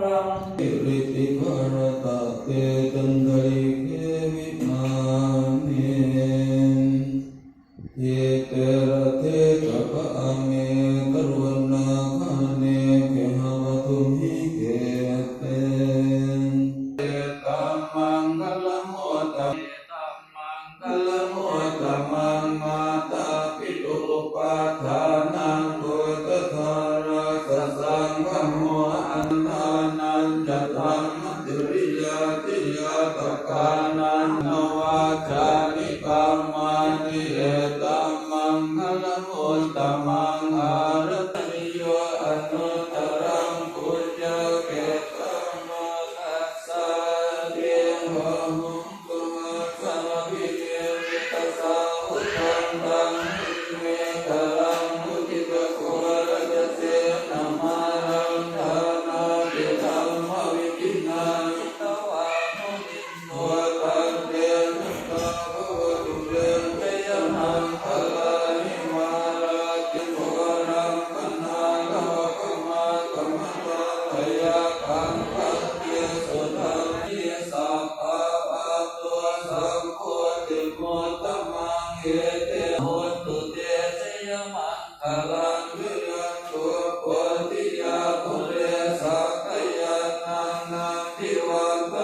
रे भरता ते गंधरी tamang arata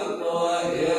glória.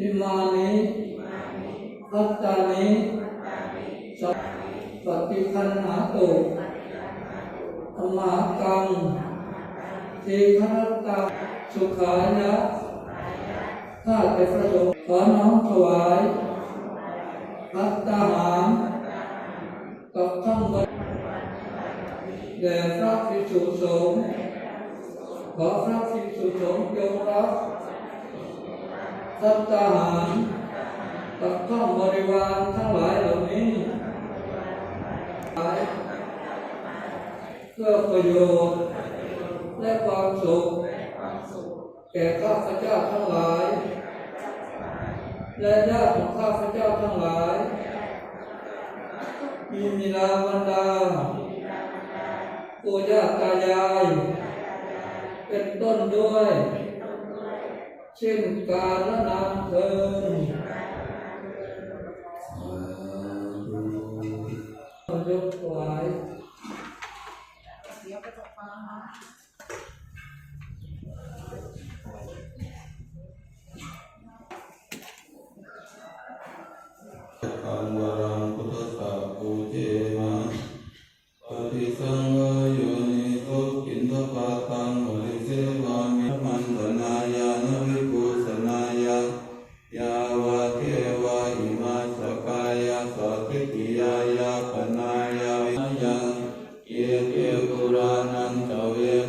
อิมานิพัตตานิปฏิคันหาตุธรรมากังทีพระตาสุขายะข้าแต่พระสงฆ์ขอน้องถวายพัตตาหามกับท่องวันแด่พระภิกษุสงฆ์ขอพระภิกษุสงฆ์ยงรับ สัตหารกับข้องบริวารทั้งหลายเหล่านี้เพื่อประโยชน์และความสุข แก่ข้าพเจ้าทั้งหลาย และญาติของข้าพเจ้าทั้งหลาย มีมิลาบรรดาปู่ย่าตายาย เป็นต้นด้วย เช่นการ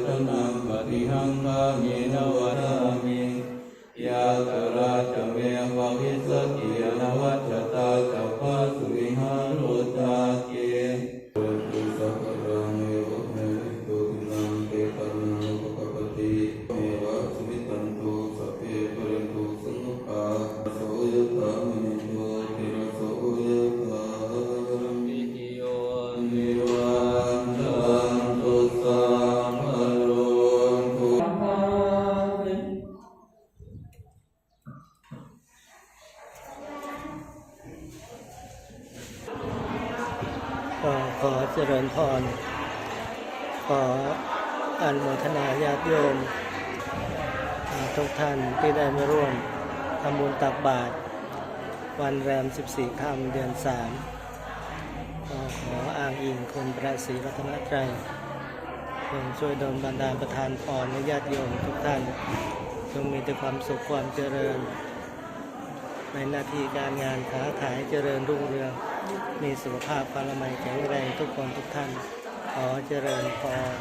เวทนังปฏิหังคามินวรา ขอเจริญพร ขออนโมทนาญาติโยมทุกท่านที่ได้มาร่วมทำบุญตักบาตรวันแรม 14ค่ำเดือน3ก็ขออ้างอิงคุณพระศรีรัตนตรัยจงช่วยดลบันดาลประทานพรให้ญาติโยมทุกท่านจงมีแต่ความสุขความเจริญ ในหน้าที่การงานค้าขายเจริญรุ่งเรือง มีสุขภาพพลามัยแข็งแรงทุกคนทุกท่าน ขอเจริญพร